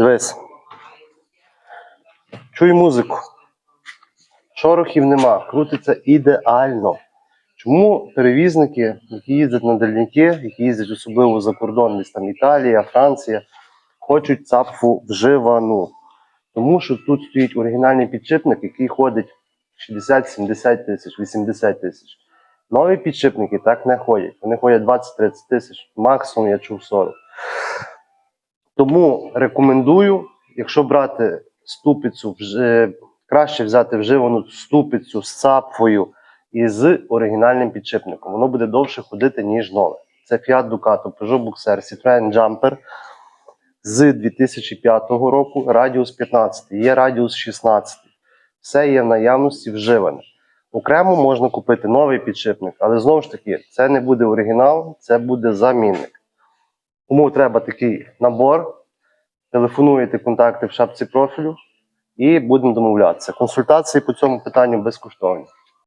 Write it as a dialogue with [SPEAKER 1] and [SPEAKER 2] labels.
[SPEAKER 1] Дивись. Чуй музику. Шорохів нема, крутиться ідеально. Чому перевізники, які їздять на дальняки, які їздять особливо за кордон, десь там Італія, Франція, хочуть цапфу вживану? Тому що тут стоїть оригінальний підшипник, який ходить 60-70 тисяч, 80 тисяч. Нові підшипники так не ходять. Вони ходять 20-30 тисяч, максимум я чув 40. Тому рекомендую, якщо брати ступицю, вже, краще взяти вживану ступицю з цапфою і з оригінальним підшипником. Воно буде довше ходити, ніж нове. Це Fiat Ducato, Peugeot Boxer, Citroen Jumper з 2005 року, радіус 15, є радіус 16. Все є в наявності вживане. Окремо можна купити новий підшипник, але знову ж таки, це не буде оригінал, це буде замінник. Кому треба такий набор, телефонуєте контакти в шапці профілю і будемо домовлятися. Консультації по цьому питанню безкоштовні.